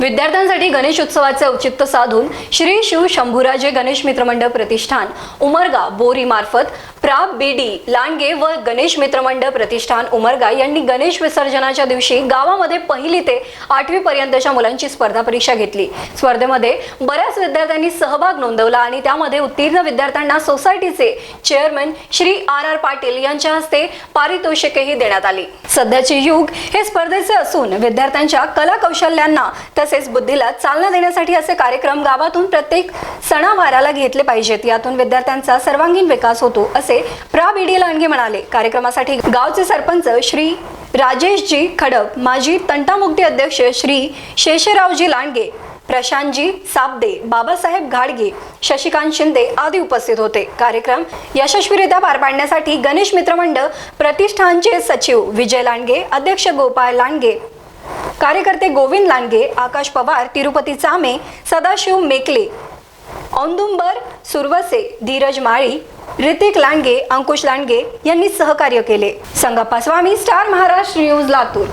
विद्यार्थ्यांसाठी गणेश उत्सवाचे औचित्य साधून श्री शिव शंभूराजे गणेश मित्रमंडळ प्रतिष्ठान उमरगा बोरी मार्फत प्रा बी डी लांडगे व गणेश मित्रमंडळ प्रतिष्ठान उमरगा यांनी गणेश विसर्जनाच्या दिवशी गावामध्ये पहिली ते आठवी पर्यंतच्या मुलांची स्पर्धा परीक्षा घेतली. स्पर्धेमध्ये बऱ्याच विद्यार्थ्यांनी सहभाग नोंदवला आणि त्यामध्ये उत्तीर्ण विद्यार्थ्यांना सोसायटीचे chairman Shri R R Patil यांच्या हस्ते पारितोषिकेही देण्यात आली. सध्याचे युग हे स्पर्धेचे असून विद्यार्थ्यांच्या कला कौशल्यांना तसेच बुद्धीला चालना देण्यासाठी असे कार्यक्रम गावातून प्रत्येक सणावाराला घेतले पाहिजेत. यातून विद्यार्थ्यांचा सर्वांगीण विकास होतो असे प्रा बी डी लांडगे म्हणाले. कार्यक्रमासाठी गावचे सरपंच श्री राजेशजी खडक माजी तंटामुक्ती अध्यक्ष श्री शेषरावजी लांडगे प्रशांतजी साबदे बाबासाहेब घाडगे शशिकांत शिंदे आदी उपस्थित होते. कार्यक्रम यशस्वीरित्या पार पाडण्यासाठी गणेश मित्रमंडळ प्रतिष्ठानचे सचिव विजय लांडगे अध्यक्ष गोपाळ लांडगे कार्यकर्ते गोविंद लांडगे आकाश पवार तिरुपती चामे सदाशिव मेकले औंदुंबर सुरवसे धीरज माळी ऋतिक लांडगे अंकुश लांडगे यांनी सहकार्य केले. Sangappa Swami star Maharashtra news Latur.